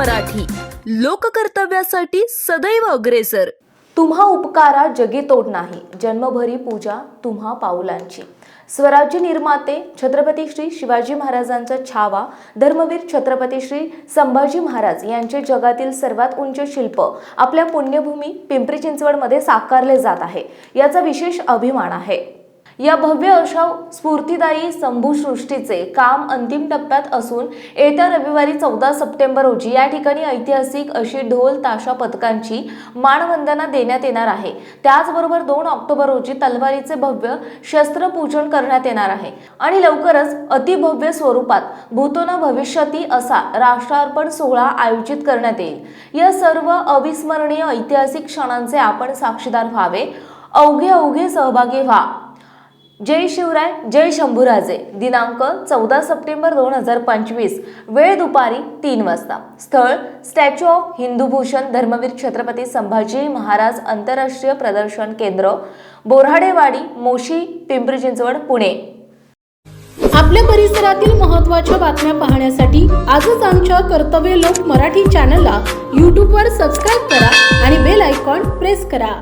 मराठी. लोककर्तव्यासाठी सदैव अग्रेसर. तुम्हा उपकारा जगी तोड नाही. जन्मभरी पूजा तुम्हा पाऊलांची स्वराज्य निर्माते छत्रपती श्री शिवाजी महाराजांचा छावा धर्मवीर छत्रपती श्री संभाजी महाराज यांचे जगातील सर्वात उंच शिल्प आपल्या पुण्यभूमी पिंपरी चिंचवडमध्ये साकारले जात आहे. याचा विशेष अभिमान आहे. या भव्य अशा स्फूर्तिदायी संभूसृष्टीचे काम अंतिम टप्प्यात असून येत्या रविवारी चौदा सप्टेंबर रोजी या ठिकाणी ऐतिहासिक अशी ढोल ताशा पथकांची मानवंदना देण्यात येणार आहे. त्याचबरोबर दोन ऑक्टोबर रोजी तलवारीचे भव्य शस्त्रपूजन करण्यात येणार आहे. आणि लवकरच अतिभव्य स्वरूपात भूतोना भविष्यती असा राष्ट्रार्पण सोहळा आयोजित करण्यात येईल. या सर्व अविस्मरणीय ऐतिहासिक क्षणांचे आपण साक्षीदार व्हावे. अवघे अवघे सहभागी व्हा. जय शिवराय जय शंभूराजे. दिनांक चौदा सप्टेंबर दोन हजार पंचवीस. वेळ दुपारी तीन वाजता. स्थळ स्टॅच्यू ऑफ हिंदूभूषण धर्मवीर छत्रपती संभाजी महाराज आंतरराष्ट्रीय प्रदर्शन केंद्र बोराडेवाडी मोशी पिंपरी चिंचवड पुणे. आपल्या परिसरातील महत्त्वाच्या बातम्या पाहण्यासाठी आजच आमच्या कर्तव्य लोक मराठी चॅनलला यूट्यूबवर सबस्क्राईब करा आणि बेल आयकॉन प्रेस करा.